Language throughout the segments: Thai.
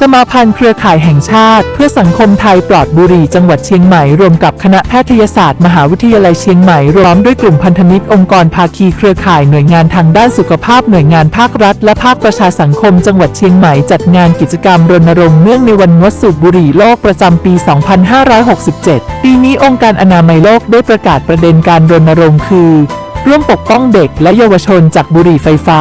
สมาพันธ์เครือข่ายแห่งชาติ เพื่อสังคมไทยปลอดบุหรี่จังหวัดเชียงใหม่รวมกับคณะแพทยศาสตร์มหาวิทยาลัยเชียงใหม่รวมด้วยกลุ่มพันธมิตรองค์กรภาคีเครือข่ายหน่วยงานทางด้านสุขภาพหน่วยงานภาครัฐ และภาคประชาสังคมจังหวัดเชียงใหม่จัดงานกิจกรรมรณรงค์เนื่องในวันงดสูบบุหรี่โลกประจำปี 2567 ปีนี้องค์การอนามัยโลกได้ประกาศประเด็นการรณรงค์คือ ร่วมปกป้องเด็กและเยาวชนจากบุหรี่ไฟฟ้า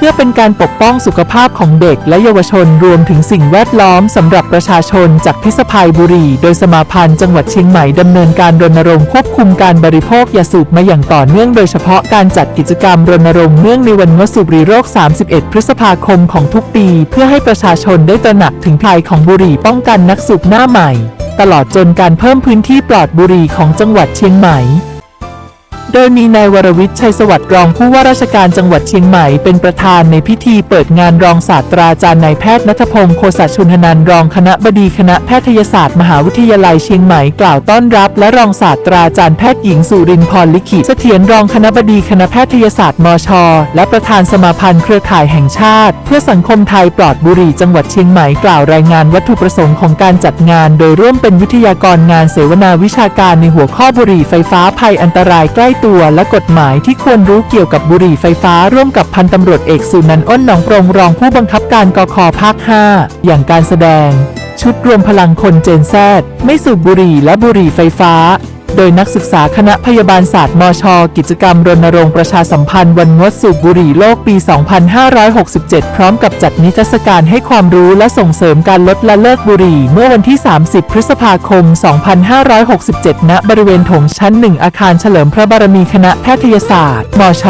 เพื่อเป็นการปกป้องสุขภาพของเด็กและเยาวชนรวมถึงสิ่งแวดล้อมสำหรับประชาชนจากพิษภัยบุหรี่โดยสมาพันธ์จังหวัดเชียงใหม่ดำเนินการรณรงค์ควบคุมการบริโภคยาสูบมาอย่างต่อเนื่องโดยเฉพาะการจัดกิจกรรมรณรงค์เนื่องในวันงดสูบบุหรี่โรค 31 พฤษภาคมของทุกปี เพื่อให้ประชาชนได้ตระหนักถึงภัยของบุหรี่ป้องกันนักสูบหน้าใหม่ ตลอดจนการเพิ่มพื้นที่ปลอดบุหรี่ของจังหวัดเชียงใหม่ โดยมีนายวรวิทย์ชัยสวัสดิ์รองผู้ว่าราชการจังหวัดเชียงใหม่เป็นประธานในพิธีเปิดงานรองศาสตราจารย์นายแพทย์นัทพงศ์โคสชุนหนันรองคณะบดีคณะแพทยศาสตร์มหาวิทยาลัยเชียงใหม่กล่าวต้อนรับ และรองศาสตราจารย์แพทย์หญิงสุรินทร์พรลิขิตเสถียรรองคณะบดีคณะแพทยศาสตร์มช และประธานสมาพันธ์เครือข่ายแห่งชาติ เพื่อสังคมไทยปลอดบุหรี่จังหวัดเชียงใหม่กล่าวรายงานวัตถุประสงค์ของการจัดงาน โดยร่วมเป็นวิทยากรงานเสวนาวิชาการในหัวข้อบุหรี่ไฟฟ้าภัยอันตรายใกล้ตัวและกฎหมายที่ควรรู้เกี่ยวกับบุหรี่ไฟฟ้าร่วมกับพันตำรวจเอกสุนันท์อ้นหนองปรงรองผู้บังคับการกคภาค 5 อย่างการแสดง ชุดรวมพลังคนเจนแซดไม่สูบบุหรี่และบุหรี่ไฟฟ้า โดยนักศึกษาคณะพยาบาลศาสตร์มช กิจกรรมรณรงค์ประชาสัมพันธ์วันงดสูบบุหรี่โลกปี 2567 พร้อมกับจัดนิทรรศการให้ความรู้และส่งเสริมการลดและเลิกบุหรี่ เมื่อวันที่ 30 พฤษภาคม 2567 ณ บริเวณโถงชั้น 1 อาคารเฉลิมพระบารมีคณะแพทยศาสตร์ มช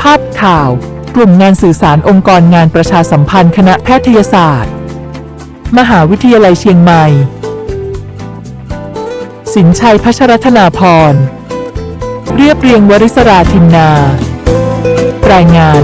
ภาพข่าว กลุ่มงานสื่อสารองค์กรงานประชาสัมพันธ์คณะแพทยศาสตร์ มหาวิทยาลัยเชียงใหม่ สินชัยพัชรธนาพร เรียบเรียงวริศราทินนา รายงาน